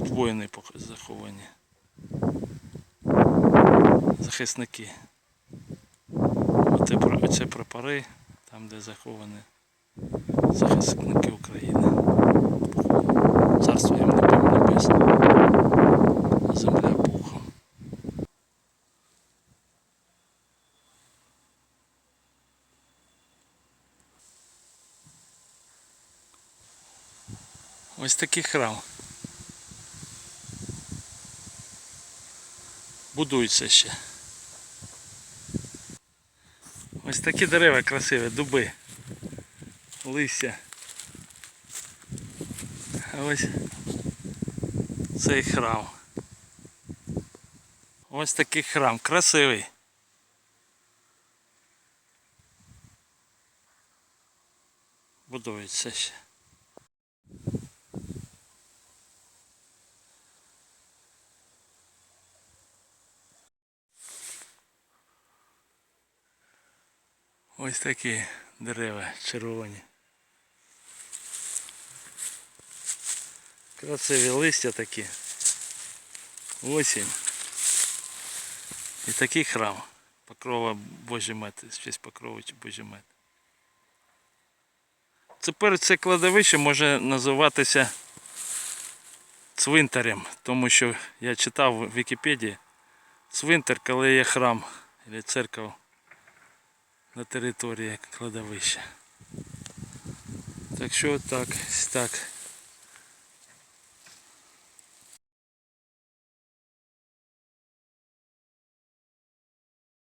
воїни заховані. Захисники. Оце, оце прапори, там де заховані захисники України. Царство їм небесне. Земля пухом. Ось такий храм. Будується ще. Ось такі дерева красиві, дуби, листя. А ось цей храм. Ось такий храм, красивий. Будується ще. Ось такі дерева червоні. Красиві листя такі. Осінь. І такий храм. Покрова Божий Мати, в честь покрови Божий Мати. Тепер це кладовище може називатися цвинтарем, тому що я читав в Вікіпедії цвинтар, коли є храм або церква на території кладовища. Так що так, так.